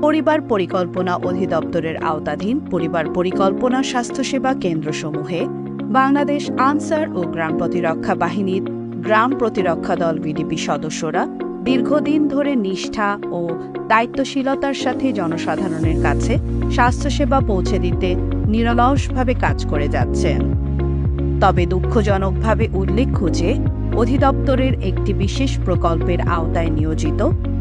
পরিবার পরিকল্পনা অধিদপ্তরের আওতাধীন পরিবার পরিকল্পনা স্বাস্থ্যসেবা কেন্দ্রসমূহে বাংলাদেশ আনসার ও গ্রাম প্রতিরক্ষা বাহিনীর গ্রাম প্রতিরক্ষা দল বিডিপি সদস্যরা দীর্ঘদিন ধরে নিষ্ঠা ও দায়িত্বশীলতার সাথে জনসাধারণের কাছে স্বাস্থ্যসেবা পৌঁছে দিতে নিরলসভাবে কাজ করে যাচ্ছেন। তবে দুঃখজনকভাবে উল্লেখ্য যে, অধিদপ্তরের একটি বিশেষ প্রকল্পের আওতায় নিয়োজিত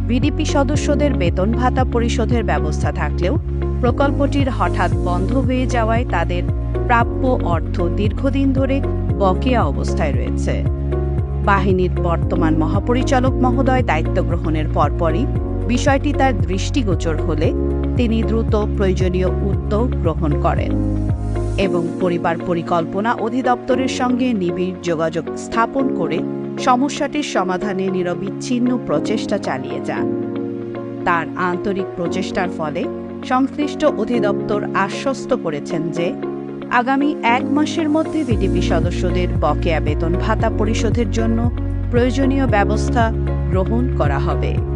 বিডিপি সদস্যদের বেতন ভাতা পরিশোধের ব্যবস্থা থাকলেও প্রকল্পটির হঠাৎ বন্ধ হয়ে যাওয়ায় তাদের প্রাপ্য অর্থ দীর্ঘদিন ধরে বকেয়া অবস্থায় রয়েছে। বাহিনীর বর্তমান মহাপরিচালক মহোদয় দায়িত্ব গ্রহণের পরপরই বিষয়টি তার দৃষ্টিগোচর হলে তিনি দ্রুত প্রয়োজনীয় উদ্যোগ গ্রহণ করেন। এবং পরিবার পরিকল্পনা অধিদপ্তরের সঙ্গে নিবিড় যোগাযোগ স্থাপন করে সমস্যাটির সমাধানে নিরবিচ্ছিন্ন প্রচেষ্টা চালিয়ে যান। তার আন্তরিক প্রচেষ্টার ফলে সংশ্লিষ্ট অধিদপ্তর আশ্বস্ত করেছেন যে, আগামী এক মাসের মধ্যে বিডিপি সদস্যদের বকেয়া বেতন ভাতা পরিশোধের জন্য প্রয়োজনীয় ব্যবস্থা গ্রহণ করা হবে।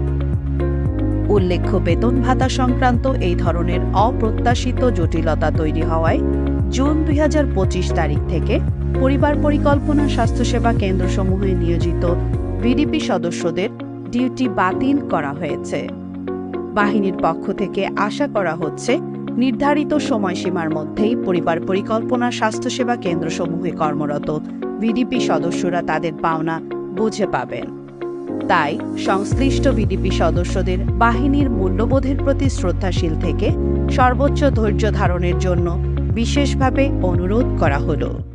উল্লেখ্য, বেতন ভাতা সংক্রান্ত এই ধরনের অপ্রত্যাশিত জটিলতা তৈরি হওয়ায় জুন দুই হাজার পঁচিশ তারিখ থেকে পরিবার পরিকল্পনা স্বাস্থ্যসেবা কেন্দ্রসমূহে নিয়োজিত বিডিপি সদস্যদের ডিউটি বাতিল করা হয়েছে। বাহিনীর পক্ষ থেকে আশা করা হচ্ছে, নির্ধারিত সময়সীমার মধ্যেই পরিবার পরিকল্পনা স্বাস্থ্যসেবা কেন্দ্রসমূহে কর্মরত বিডিপি সদস্যরা তাদের পাওনা বুঝে পাবেন। তাই সংশ্লিষ্ট বিডিপি সদস্যদের বাহিনীর মূল্যবোধের প্রতি শ্রদ্ধাশীল থেকে সর্বোচ্চ ধৈর্য ধারণের জন্য বিশেষভাবে অনুরোধ করা হলো।